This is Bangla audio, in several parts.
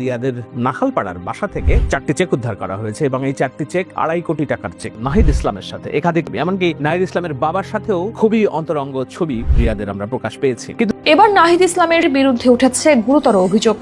রিয়াদের নাখালপাড়ার বাসা থেকে চারটি চেক উদ্ধার করা হয়েছে এবং এই চারটি চেক আড়াই কোটি টাকার চেক। নাহিদ ইসলামের সাথে একাধিক, এমনকি নাহিদ ইসলামের বাবার সাথেও খুবই অন্তরঙ্গ ছবি রিয়াদের আমরা প্রকাশ পেয়েছি। কিন্তু এবার নাহিদ ইসলামের বিরুদ্ধে উঠেছে গুরুতর অভিযোগ।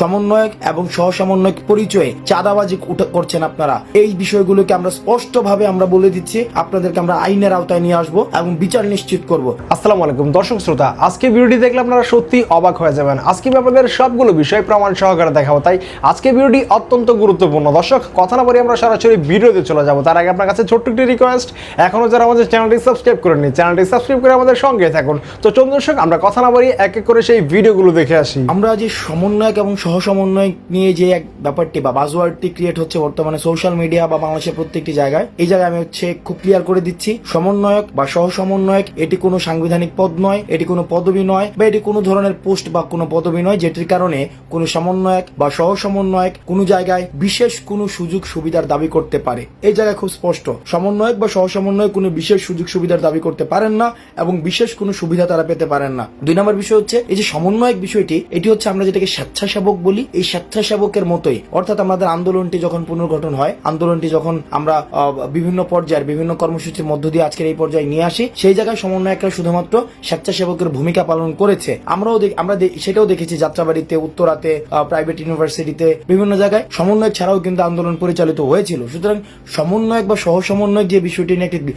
সমন্বয়ক এবং সহ সমন্বয়ক পরিচয়ে চাঁদাবাজি উঠে- করছেন আপনারা। এই বিষয়গুলোকে আমরা স্পষ্টভাবে আমরা বলে দিচ্ছি আপনাদেরকে আমরা আইনের আওতায় নিয়ে আসব এবং বিচার নিশ্চিত করব। আসসালামু আলাইকুম দর্শক শ্রোতা আজকে ভিডিওটি দেখলে আপনারা সত্যি অবাক হয়ে যাবেন। আজকে আপনাদের সবগুলো বিষয় প্রমাণ সহকারে দেখাবো তাই আজকে ভিডিওটি অত্যন্ত গুরুত্বপূর্ণ। দর্শক কথা না বলে আমরা সরাসরি ভিডিওতে চলে যাব। তার আগে আপনার কাছে ছোট্ট একটি রিকোয়েস্ট এখনও যারা আমাদের চ্যানেলটি সাবস্ক্রাইব করেননি চ্যানেলটি সাবস্ক্রাইব করে আমাদের সঙ্গে থাকুন। তো চলুন দর্শক আমরা কথা না বলি এক এক করে সেই ভিডিওগুলো দেখে আসি। আমরা যে সমন্বয়ক এবং সহ সমন্বয়ক নিয়ে যে এক ব্যাপারটি বা বাজওয়ার্ডটি ক্রিয়েট হচ্ছে বর্তমানে সোশ্যাল মিডিয়া বা বাংলাদেশের প্রত্যেকটি জায়গায়, এই জায়গায় আমি হচ্ছে খুব ক্লিয়ার করে দিচ্ছি, সমন্বয়ক বা সহ সমন্বয়ক এটি কোনো সাংবিধানিক পদ নয়, এটি কোনো পদবি নয় বা এটি কোনো ধরনের পোস্ট বা কোনো পদবি নয় যেটির কারণে কোনো সমন্বয়ক বা সহ সমন্বয়ক কোনো জায়গায় বিশেষ কোনো সুযোগ সুবিধার দাবি করতে পারে। এই জায়গায় খুব স্পষ্ট, সমন্বয়ক বা সহ সমন্বয়ক কোনো বিশেষ সুযোগ সুবিধার দাবি করতে পারেন না এবং বিশেষ কোনো সুবিধা তারা পেতে পারেন না। দুই নম্বর বিষয় হচ্ছে, এই যে সমন্বয়ক বিষয়টি, এটি হচ্ছে আমরা যেটাকে স্বেচ্ছাসেবক বলি, এই স্বেচ্ছাসেবকের মতোই। অর্থাৎ আমাদের আন্দোলনটি যখন পুনর্গঠন হয়, আন্দোলনটি যখন আমরা বিভিন্ন পর্যায়ের বিভিন্ন কর্মসূচির মধ্য দিয়ে আজকের এই পর্যায়ে নিয়ে আসি, সেই জায়গায় সমন্বয়করা শুধুমাত্র স্বেচ্ছাসেবকের ভূমিকা পালন করেছে। আমরাও আমরা সেটাও দেখেছি যাত্রাবাড়িতে, উত্তরাতে প্রাইভেট ইউনিভার্সিটিতে বিভিন্ন জায়গায়। সমন্বয় ছাড়াও কিন্তু আন্দোলন পরিচালিত হয়েছিল। সুতরাং সমন্বয়ক বা সহ সমন্বয়ক যে বিষয়টি নিয়ে একটি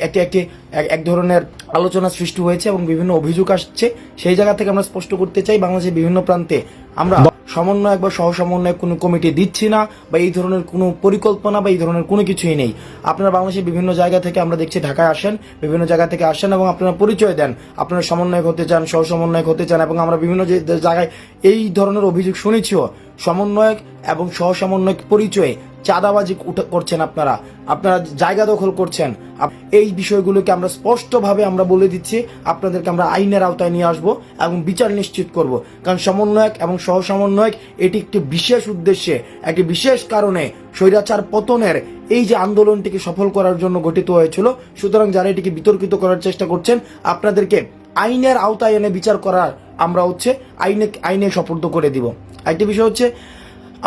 একটি একটি, এক- এক ধরনের আলোচনা সৃষ্টি হয়েছে এবং বিভিন্ন অভিযোগ আসছে, সেই জায়গা থেকে আমরা স্পষ্ট করতে চাই, বাংলাদেশের বিভিন্ন প্রান্তে আমরা সমন্বয় বা সহ সমন্বয় কোনো কমিটি দিচ্ছি না বা এই ধরনের কোনো পরিকল্পনা বা এই ধরনের কোনো কিছুই নেই। আপনারা বাংলাদেশের বিভিন্ন জায়গা থেকে আমরা দেখছি ঢাকায় আসেন, বিভিন্ন জায়গা থেকে আসেন এবং আপনারা পরিচয় দেন। আপনারা সমন্বয়ক হতে চান সহ সমন্বয়ক হতে চান এবং আমরা বিভিন্ন জায়গায় এই ধরনের অভিযোগ শুনেছিও। সমন্বয়ক এবং সহ সমন্বয়ক পরিচয়ে চাঁদাবাজি করছেন আপনারা। আপনারা জায়গা দখল করছেন। এই বিষয়গুলোকে আমরা স্পষ্টভাবে আমরা বলে দিচ্ছি। আপনাদেরকে আমরা আইনের আওতায় নিয়ে আসব এবং বিচার নিশ্চিত করব। কারণ সমন্বয়ক এবং সহ সমন্বয়ক এটি একটি বিশেষ উদ্দেশ্যে, একটি বিশেষ কারণে স্বৈরাচার পতনের এই যে আন্দোলনটিকে সফল করার জন্য গঠিত হয়েছিল, সুতরাং যারা এটিকে বিতর্কিত করার চেষ্টা করছেন, আপনাদেরকে আইনের আওতায় এনে বিচার করার আমরা হচ্ছে আইনে আইনে সপর্দ করে দিব। আরেকটি বিষয় হচ্ছে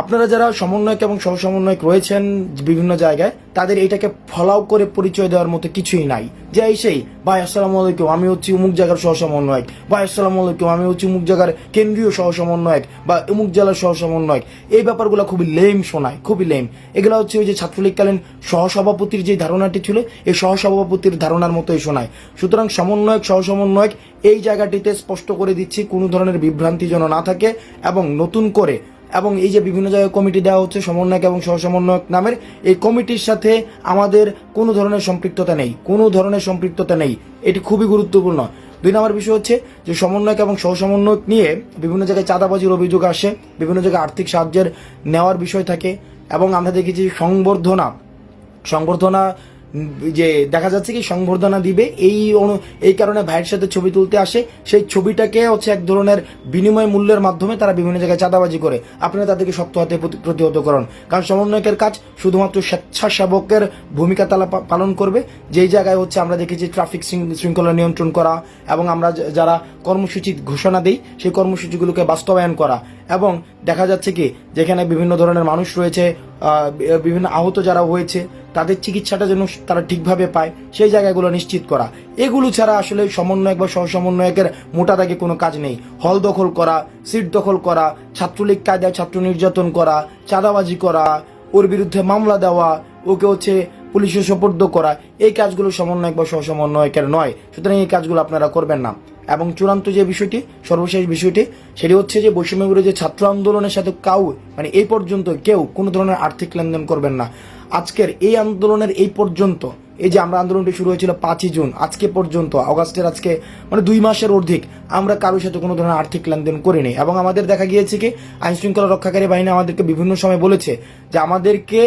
আপনারা যারা সমন্বয়ক এবং সহ সমন্বয়ক রয়েছেন বিভিন্ন জায়গায়, তাদের এটাকে ফলাও করে পরিচয় দেওয়ার মতো কিছুই নাই। যে এই সেই, ভাই, আসসালামু আলাইকুম, আমি হচ্ছি অমুক জায়গার সহ সমন্বয়ক ভাই, আসসালামু আলাইকুম, আমি হচ্ছি অমুক জায়গার কেন্দ্রীয় সহ সমন্বয়ক বা অমুক জেলার সহ সমন্বয়ক এই ব্যাপারগুলো খুবই লেম শোনায়, খুবই লেম এগুলো হচ্ছে ওই যে ছাত্রলীগকালীন সহসভাপতির যে ধারণাটি ছিল, এই সহসভাপতির ধারণার মতোই শোনায়। সুতরাং সমন্বয়ক সহ সমন্বয়ক এই জায়গাটিতে স্পষ্ট করে দিচ্ছি, কোনো ধরনের বিভ্রান্তি যেন না থাকে এবং নতুন করে এবং এই যে বিভিন্ন জায়গায় কমিটি দেওয়া হচ্ছে, সমন্বয়ক এবং সহ সমন্বয়ক নামের, এই কমিটির সাথে আমাদের কোনো ধরনের সম্পৃক্ততা নেই, কোনো ধরনের সম্পৃক্ততা নেই। এটি খুবই গুরুত্বপূর্ণ। দুই নম্বর বিষয় হচ্ছে যে সমন্বয়ক এবং সহ সমন্বয়ক নিয়ে বিভিন্ন জায়গায় চাঁদাবাজির অভিযোগ আসে, বিভিন্ন জায়গায় আর্থিক সাহায্যের নেওয়ার বিষয় থাকে, এবং আমরা দেখেছি সংবর্ধনা সংবর্ধনা যে দেখা যাচ্ছে কি সংবর্ধনা দিবে, এই এই কারণে ভাইয়ের সাথে ছবি তুলতে আসে। সেই ছবিটাকে হচ্ছে এক ধরনের বিনিময় মূল্যের মাধ্যমে তারা বিভিন্ন জায়গায় চাঁদাবাজি করে। আপনারা তাদেরকে শক্ত হাতে প্রতি- প্রতিহত করুন। কারণ সমন্বয়কের কাজ শুধুমাত্র স্বেচ্ছাসেবকের ভূমিকা তারা পালন করবে। যেই জায়গায় হচ্ছে আমরা দেখেছি ট্রাফিক শৃঙ্খলা নিয়ন্ত্রণ করা এবং আমরা যারা কর্মসূচি ঘোষণা দিই, সেই কর্মসূচিগুলোকে বাস্তবায়ন করা। এবং দেখা যাচ্ছে কি, যেখানে বিভিন্ন ধরনের মানুষ রয়েছে বিভিন্ন আহত যারা হয়েছে তাদের চিকিৎসাটা যেন তারা ঠিকভাবে পায়, সেই জায়গাগুলো নিশ্চিত করা। এগুলো ছাড়া আসলে সমন্বয়ক বা সহ সমন্বয়কের মোটা দাগে কোনো কাজ নেই। হল দখল করা, সিট দখল করা, ছাত্রলীগ কায়দায় ছাত্র নির্যাতন করা, চাঁদাবাজি করা, ওর বিরুদ্ধে মামলা দেওয়া, ওকে হচ্ছে পুলিশে সোপর্দ করা, এই কাজগুলো সমন্বয়ক বা সহ সমন্বয়কের নয়। সুতরাং এই কাজগুলো আপনারা করবেন না। এবং চূড়ান্ত যে বিষয়টি, সর্বশেষ বিষয়টি, সেটি হচ্ছে যে বৈষম্য বিরোধী ছাত্র আন্দোলনের সাথে কাউ মানে এই পর্যন্ত কেউ কোনো ধরনের আর্থিক লেনদেন করবেন না। আজকের এই আন্দোলনের এই পর্যন্ত, এই যে আমরা আন্দোলনটি শুরু হয়েছিল পাঁচই জুন, আজকে পর্যন্ত, অগাস্টের আজকে মানে দুই মাসের অধিক আমরা কারোর সাথে কোনো ধরনের আর্থিক লেনদেন করিনি। এবং আমাদের দেখা গিয়েছে কি আইন শৃঙ্খলা রক্ষাকারী বাহিনী আমাদেরকে বিভিন্ন সময় বলেছে যে আমাদেরকে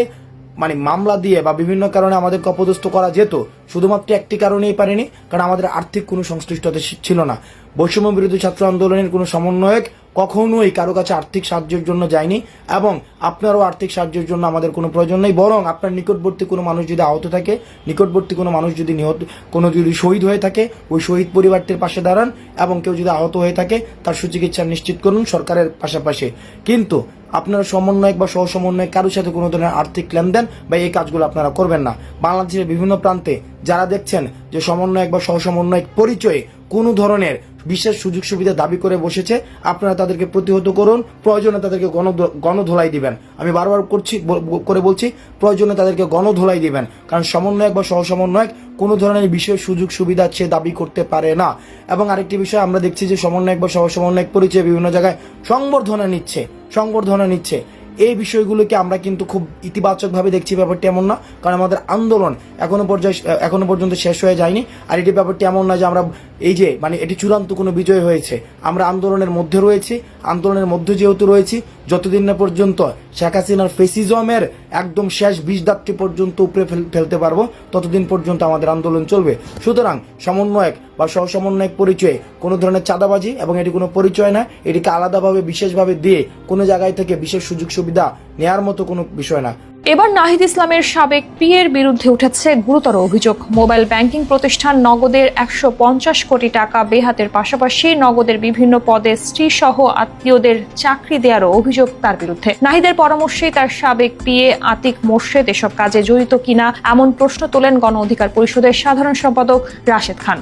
মানে মামলা দিয়ে বা বিভিন্ন কারণে আমাদেরকে অপদস্থ করা যেত, শুধুমাত্র একটি কারণেই পারেনি, কারণ আমাদের আর্থিক কোনো সংশ্লিষ্টতা ছিল না। বৈষম্য বিরোধী ছাত্র আন্দোলনের কোনো সমন্বয়ক কখনোই কারও কাছে আর্থিক সাহায্যের জন্য যায়নি এবং আপনারও আর্থিক সাহায্যের জন্য আমাদের কোনো প্রয়োজন নেই, বরং আপনার নিকটবর্তী কোনো মানুষ যদি আহত থাকে, নিকটবর্তী কোনো মানুষ যদি নিহত, কোনো যদি শহীদ হয়ে থাকে, ওই শহীদ পরিবারটির পাশে দাঁড়ান এবং কেউ যদি আহত হয়ে থাকে, তার সুচিকিৎসা নিশ্চিত করুন সরকারের পাশাপাশি। কিন্তু আপনারা সমন্বয়ক বা সহ সমন্বয়ক কারোর সাথে কোনো ধরনের আর্থিক লেনদেন বা এই কাজগুলো আপনারা করবেন না। বাংলাদেশের বিভিন্ন প্রান্তে যারা দেখছেন যে সমন্বয়ক বা সহ সমন্বয়ক পরিচয়ে কোনো ধরনের বিশেষ সুযোগ সুবিধা দাবি করে বসেছে। আপনারা তাদেরকে প্রতিহত করুন। প্রয়োজনে তাদেরকে গণ গণধোলাই দিবেন। আমি বারবার করছি করে বলছি, প্রয়োজনে তাদেরকে গণধোলাই দিবেন। কারণ সমন্বয়ক বা সহ সমন্বয়ক কোনো ধরনের বিশেষ সুযোগ সুবিধা সে দাবি করতে পারে না। এবং আরেকটি বিষয়, আমরা দেখছি যে সমন্বয়ক বা সহ সমন্বয়ক পরিচয় বিভিন্ন জায়গায় সংবর্ধনা নিচ্ছে সংবর্ধনা নিচ্ছে। এই বিষয়গুলোকে আমরা কিন্তু খুব ইতিবাচকভাবে দেখছি, ব্যাপারটি এমন না। কারণ আমাদের আন্দোলন এখনও পর্যায়ে, এখনও পর্যন্ত শেষ হয়ে যায়নি। আর এটি ব্যাপারটি এমন না যে আমরা এই যে মানে এটি চূড়ান্ত কোনো বিজয় হয়েছে। আমরা আন্দোলনের মধ্যে রয়েছি, আন্দোলনের মধ্যে যেহেতু রয়েছি যতদিন না পর্যন্ত শেখ হাসিনার ফেসিজমের একদম শেষ বিষদাত্রী পর্যন্ত উপরে ফেল- ফেলতে পারব, ততদিন পর্যন্ত আমাদের আন্দোলন চলবে। সুতরাং সমন্বয়ক বা সহ সমন্বয়ক পরিচয়ে কোনো ধরনের চাঁদাবাজি এবং এটি কোনো পরিচয় না, এটিকে আলাদাভাবে, বিশেষভাবে দিয়ে কোনো জায়গায় থেকে বিশেষ সুযোগ সুবিধা নেয়ার মতো কোনো বিষয় না। এবার নাহিদ ইসলামের সাবেক পিয়ের বিরুদ্ধে উঠেছে গুরুতর অভিযোগ। মোবাইল ব্যাংকিং প্রতিষ্ঠান নগদের একশো পঞ্চাশ কোটি টাকা বেহাতের পাশাপাশি নগদের বিভিন্ন পদে স্ত্রী সহ আত্মীয়দের চাকরি দেওয়ারও অভিযোগ তার বিরুদ্ধে। নাহিদের পরামর্শে তার সাবেক পিয়ে আতিক মোর্শেদ এসব কাজে জড়িত কিনা এমন প্রশ্ন তোলেন গণ অধিকার পরিষদের সাধারণ সম্পাদক রাশেদ খান।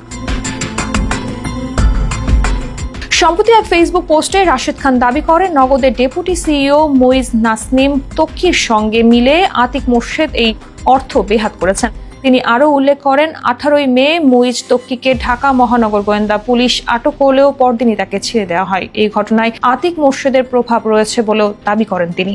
সম্প্রতি এক ফেসবুক পোস্টে রাশেদ খান দাবি করেন নগদের ডেপুটি সিইও মইজ নাসনিম তকির সঙ্গে মিলে আতিক মোর্শেদ এই অর্থ বেহাত করেছেন। তিনি আরও উল্লেখ করেন, আঠারোই মে মুইজ তক্কিকে ঢাকা মহানগর গোয়েন্দা পুলিশ আটক করলেও পরদিনই তাকে ছেড়ে দেওয়া হয়। এই ঘটনায় আতিক মোর্শেদের প্রভাব রয়েছে বলেও দাবি করেন তিনি।